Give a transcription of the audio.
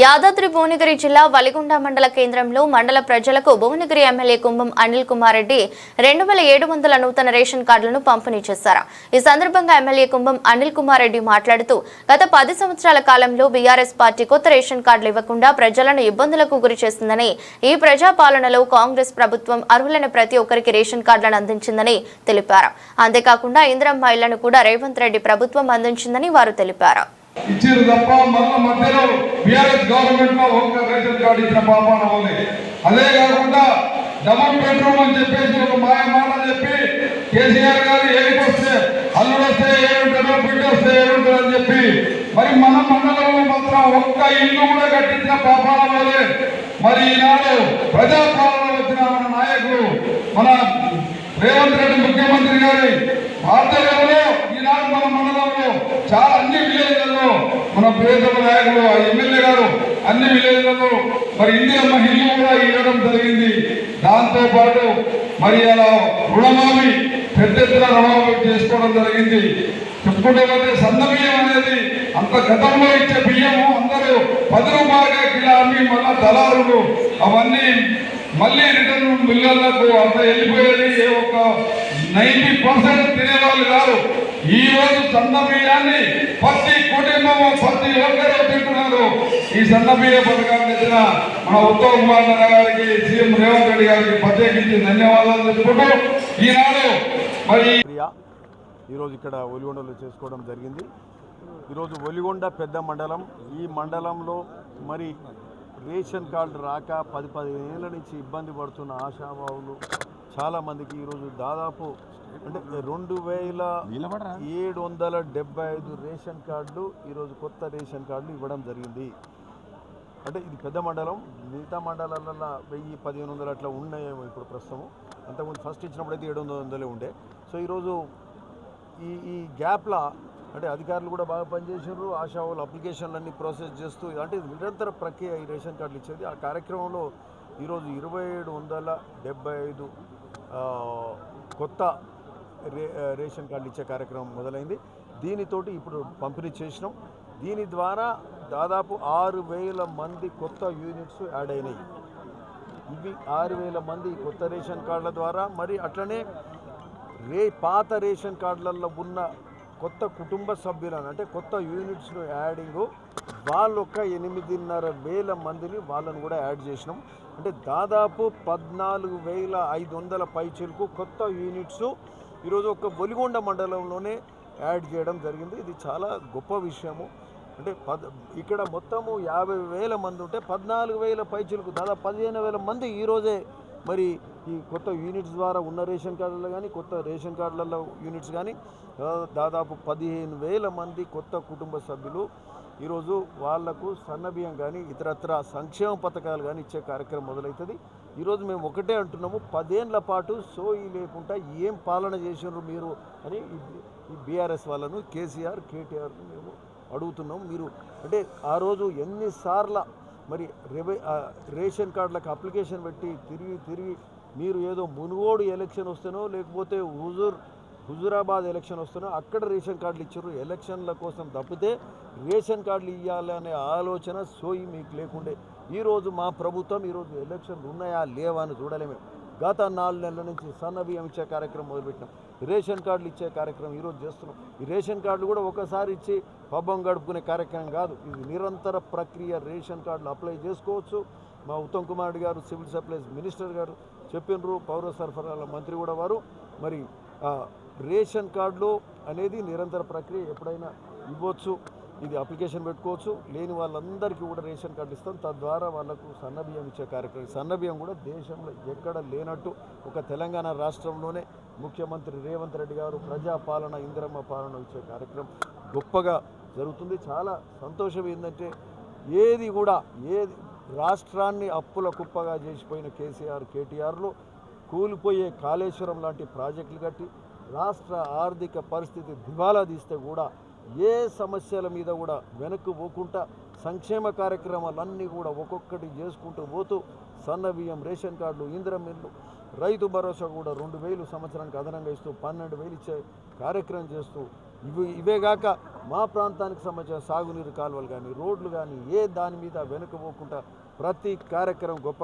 యాదాద్రి భువనగిరి జిల్లా వలిగొండ మండల కేంద్రంలో మండల ప్రజలకు భువనగిరి ఎమ్మెల్యే కుంభం అనిల్ కుమార్ రెడ్డి రెండు వేల ఏడు వందల నూతన రేషన్ కార్డులను పంపిణీ చేశారు. ఈ సందర్భంగా ఎమ్మెల్యే కుంభం అనిల్ కుమార్ రెడ్డి మాట్లాడుతూ గత పది సంవత్సరాల కాలంలో బీఆర్ఎస్ పార్టీ కొత్త రేషన్ కార్డులు ఇవ్వకుండా ప్రజలను ఇబ్బందులకు గురి చేసిందని ఈ ప్రజాపాలనలో కాంగ్రెస్ ప్రభుత్వం అర్హులైన ప్రతి ఒక్కరికి రేషన్ కార్డులను అందించిందని తెలిపారు. అంతేకాకుండా ఇందిరమ్మ ఇళ్ళను కూడా రేవంత్ రెడ్డి ప్రభుత్వం అందించిందని వారు తెలిపారు. ఇచ్చారు తప్ప మళ్ళీ మధ్యలో బీఆర్ఎస్ గవర్నమెంట్లో ఒక్క రేషన్ కార్డు ఇచ్చిన పాపాన ఉంది అదే కాకుండా డబుల్ బెడ్రూమ్ అని చెప్పేసి ఒక మాయ మాట చెప్పి కేసీఆర్ గారు ఏడికి వస్తే అల్లుడు వస్తే ఏడుంటాడు బిడ్డ వస్తే ఏడుంటాడు అని చెప్పి మరి మన మండలంలో మాత్రం ఒక్క ఇల్లు కూడా కట్టించిన పాపాన పోలే. మరి ఈనాడు ప్రజాపాలన వచ్చిన మన నాయకుడు మన రేవంత్ రెడ్డి ముఖ్యమంత్రి గారి ఆధ్వర్యంలో ఈనాడు మన మండలంలో చాలా అన్ని విలేజ్లలో మన ప్రియతమ నాయకులు ఆ ఎమ్మెల్యే గారు అన్ని విలేజ్లలో మరి ఇండియా మహిళలు కూడా ఇవ్వడం జరిగింది. దాంతో పాటు మరి అలా రుణమాఫీ పెద్ద ఎత్తున రుణమాఫీ చేసుకోవడం జరిగింది. చెప్పుకుంటే పోతే సన్న బియ్యం అనేది అంత గతంలో ఇచ్చే బియ్యము అందరూ పది రూపాయలుగా కిలో అమ్మి మళ్ళా దళారులు అవన్నీ మళ్ళీ రిటర్న్ మిల్లర్లకు అంత వెళ్ళిపోయేది. ఏ ఒక్క నైంటీ పర్సెంట్ తినేవాళ్ళు కాదు. ఈ రోజు సన్న బియ్యాన్ని ప్రతి కుటుంబము ప్రతి ఒక్కరూ తింటున్నారు. ఈ సన్న బియ్య పథకాన్ని తెచ్చిన మన ఉత్తమ్ కుమార్ నారాయణ గారికి సీఎం రేవంత్ రెడ్డి గారికి ప్రత్యేకించి ధన్యవాదాలు చెప్పుకుంటూ ఈనాడు మరి ఈరోజు ఇక్కడ ఒలిగొండలో చేసుకోవడం జరిగింది. ఈరోజు ఒలిగొండ పెద్ద మండలం. ఈ మండలంలో మరి రేషన్ కార్డు రాక పది పదిహేను ఏళ్ళ నుంచి ఇబ్బంది పడుతున్న ఆశాభావులు చాలామందికి ఈరోజు దాదాపు అంటే రెండు వేల ఏడు వందల డెబ్బై ఐదు రేషన్ కార్డులు ఈరోజు కొత్త రేషన్ కార్డులు ఇవ్వడం జరిగింది. అంటే ఇది పెద్ద మండలం మిగతా మండలాలలో వెయ్యి పదిహేను వందలు అట్లా ఉన్నాయేమో ఇప్పుడు ప్రస్తుతం. అంతకుముందు ఫస్ట్ ఇచ్చినప్పుడు అయితే ఏడు వందల వందలే ఉండే. సో ఈరోజు ఈ ఈ గ్యాప్లో అంటే అధికారులు కూడా బాగా పనిచేసారు ఆశా వాళ్ళు అప్లికేషన్లు అన్ని ప్రాసెస్ చేస్తూ అంటే నిరంతర ప్రక్రియ ఈ రేషన్ కార్డులు ఇచ్చేది. ఆ కార్యక్రమంలో ఈరోజు ఇరవై ఏడు వందల డెబ్బై ఐదు కొత్త రే రేషన్ కార్డులు ఇచ్చే కార్యక్రమం మొదలైంది. దీనితోటి ఇప్పుడు పంపిణీ చేసినాం. దీని ద్వారా దాదాపు ఆరు వేల మంది కొత్త యూనిట్స్ యాడ్ అయినాయి. ఇవి ఆరు వేల మంది కొత్త రేషన్ కార్డుల ద్వారా మరి అట్లనే రే పాత రేషన్ కార్డులలో ఉన్న కొత్త కుటుంబ సభ్యులను అంటే కొత్త యూనిట్స్ను యాడింగ్ వాళ్ళు ఒక ఎనిమిదిన్నర వేల మందిని వాళ్ళను కూడా యాడ్ చేసినాం. అంటే దాదాపు పద్నాలుగు వేల ఐదు వందల పైచీలకు కొత్త యూనిట్స్ ఈరోజు ఒక బొలిగొండ మండలంలోనే యాడ్ చేయడం జరిగింది. ఇది చాలా గొప్ప విషయము. అంటే పద్ ఇక్కడ మొత్తము యాభై వేల మంది ఉంటే పద్నాలుగు వేల పైచులకు దాదాపు పదిహేను వేల మంది ఈరోజే మరి ఈ కొత్త యూనిట్స్ ద్వారా ఉన్న రేషన్ కార్డులలో కానీ కొత్త రేషన్ కార్డులలో యూనిట్స్ కానీ దాదాపు పదిహేను వేల మంది కొత్త కుటుంబ సభ్యులు ఈరోజు వాళ్ళకు సన్నబియ్యం కానీ ఇతరత్ర సంక్షేమ పథకాలు కానీ ఇచ్చే కార్యక్రమం మొదలవుతుంది ఈరోజు మేము ఒకటే అంటున్నాము పదేళ్ళ పాటు సోయి లేకుండా ఏం పాలన చేసినారు మీరు అని ఈ- బీఆర్ఎస్ వాళ్ళను కేసీఆర్ కేటీఆర్ను మేము అడుగుతున్నాం మీరు అంటే ఆ రోజు ఎన్నిసార్ల మరి రెవే రేషన్ కార్డులకు అప్లికేషన్ పెట్టి తిరిగి తిరిగి మీరు ఏదో మునుగోడు ఎలక్షన్ వస్తేనో లేకపోతే హుజూర్ హుజూరాబాద్ ఎలక్షన్ వస్తేనో అక్కడ రేషన్ కార్డులు ఇచ్చారు ఎలక్షన్ల కోసం తప్పితే రేషన్ కార్డులు ఇవ్వాలనే ఆలోచన సోయి మీకు లేకుండే. ఈరోజు మా ప్రభుత్వం ఈరోజు ఎలక్షన్లు ఉన్నాయా లేవా అని చూడలేము. గత నాలుగు నెలల నుంచి సన్న బియ్యం ఇచ్చే కార్యక్రమం మొదలుపెట్టినాం. రేషన్ కార్డులు ఇచ్చే కార్యక్రమం ఈరోజు చేస్తున్నాం. ఈ రేషన్ కార్డులు కూడా ఒకసారి ఇచ్చి పబ్బం గడుపుకునే కార్యక్రమం కాదు. ఇది నిరంతర ప్రక్రియ. రేషన్ కార్డులు అప్లై చేసుకోవచ్చు. మా ఉత్తమ్ కుమార్ గారు సివిల్ సప్లైస్ మినిస్టర్ గారు చెప్పినరు. పౌర సరఫరాల మంత్రి కూడా వారు. మరి రేషన్ కార్డులు అనేది నిరంతర ప్రక్రియ. ఎప్పుడైనా ఇవ్వచ్చు. ఇది అప్లికేషన్ పెట్టుకోవచ్చు. లేని వాళ్ళందరికీ కూడా రేషన్ కార్డు ఇస్తాం. తద్వారా వాళ్ళకు సన్నబియ్యం ఇచ్చే కార్యక్రమం సన్నబియ్యం కూడా దేశంలో ఎక్కడ లేనట్టు ఒక తెలంగాణ రాష్ట్రంలోనే ముఖ్యమంత్రి రేవంత్ రెడ్డి గారు ప్రజాపాలన ఇందిరమ్మ పాలన ఇచ్చే కార్యక్రమం గొప్పగా జరుగుతుంది. చాలా సంతోషం ఏంటంటే ఏది కూడా ఏది రాష్ట్రాన్ని అప్పుల కుప్పగా చేసిపోయిన కేసీఆర్ కేటీఆర్లు కూలిపోయే కాళేశ్వరం లాంటి ప్రాజెక్టులు కట్టి రాష్ట్ర ఆర్థిక పరిస్థితి దివాలా తీస్తే కూడా ఏ సమస్యల మీద కూడా వెనక్కి పోకుండా సంక్షేమ కార్యక్రమాలన్నీ కూడా ఒక్కొక్కటి చేసుకుంటూ పోతూ సన్న బియ్యం రేషన్ కార్డులు ఇందిరం మిల్లు రైతు భరోసా కూడా రెండు వేలు సంవత్సరానికి అదనంగా ఇస్తూ పన్నెండు వేలు ఇచ్చే కార్యక్రమం చేస్తూ ఇవి ఇవే కాక మా ప్రాంతానికి సంబంధించిన సాగునీరు కాలువలు కానీ రోడ్లు కానీ ఏ దాని మీద వెనుకపోకుండా ప్రతి కార్యక్రమం గొప్ప